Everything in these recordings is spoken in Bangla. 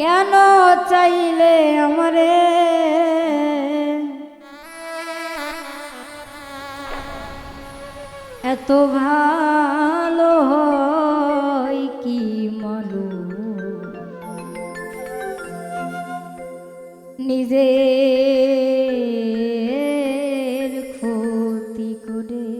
কেন চাইলে আমারে? এত ভালো কি মনু নিজের ক্ষতি করে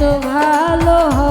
ভালো হয়।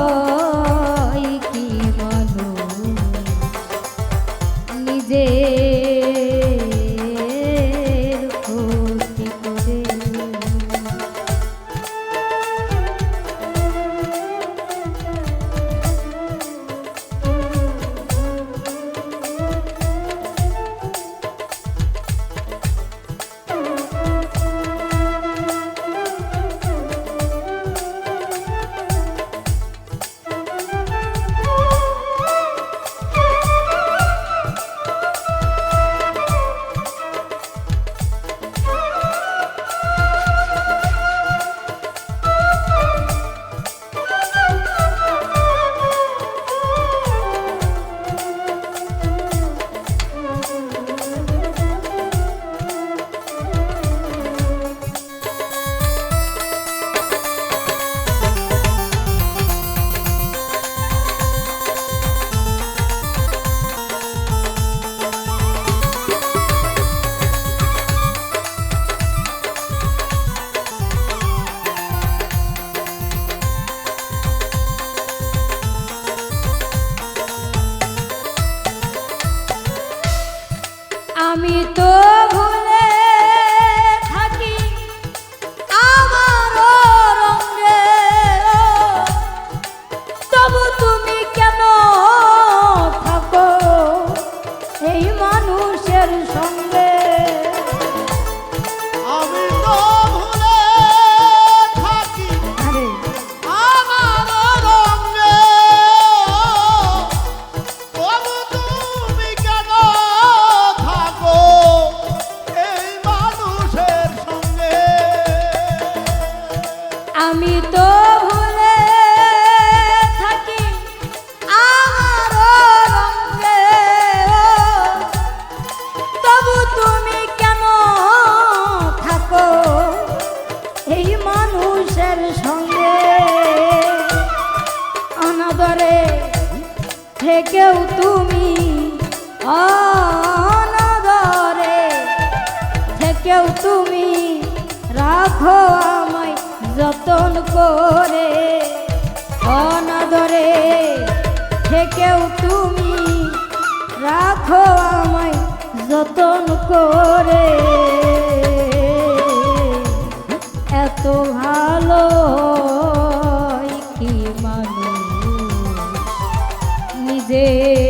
থেকেও তুমি অনাদরে থেকেও তুমি রাখো আমায় যতন করে। অনাদরে থেকেও তুমি রাখো আমায় যতন করে। এত ভালো ver.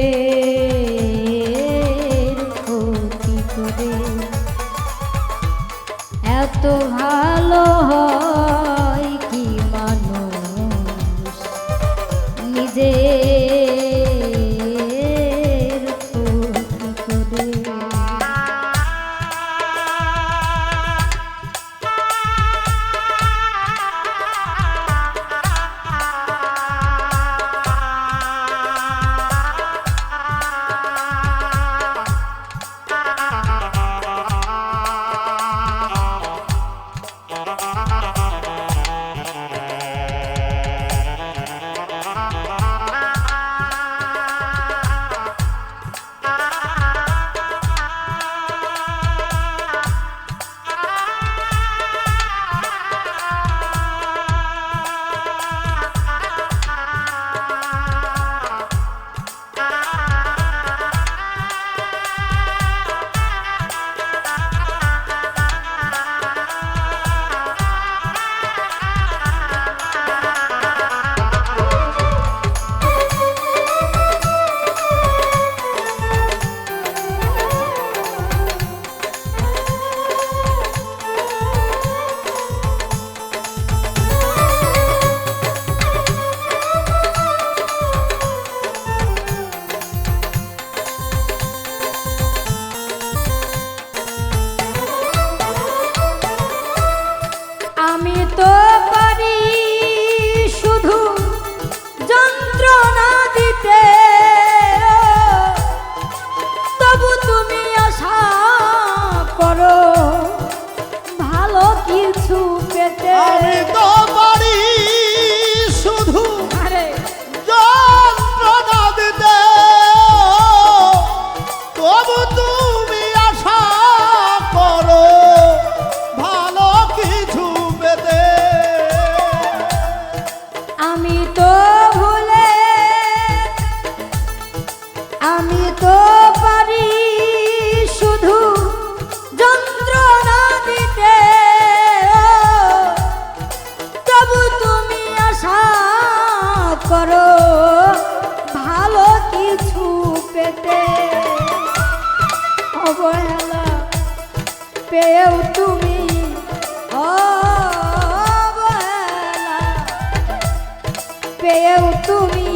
পেয়েও তুমি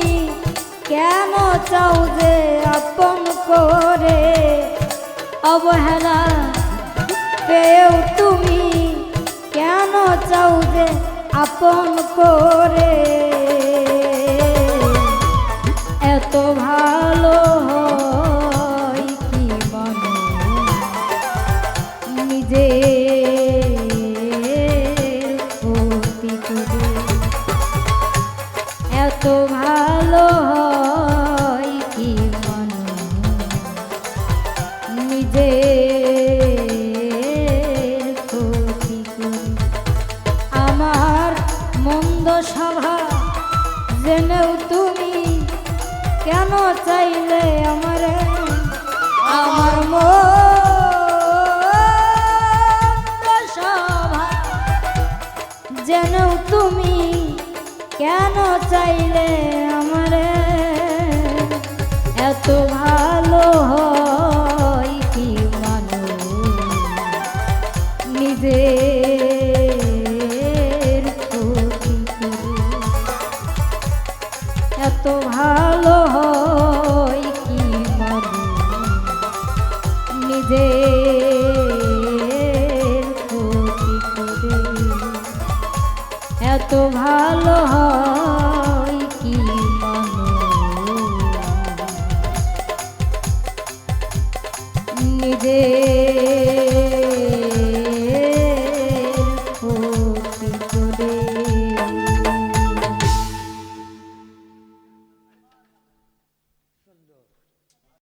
কেন চাও যে আপন করে? অবহেলা পেয়েও তুমি কেন চাও যে আপন করে? এত ভালো হয় আমার মন্দ তুমি কেন চাইলে আমার? তুমি কেন চাইলে আমারে? এত ভালো হয় এত ভালো হয়।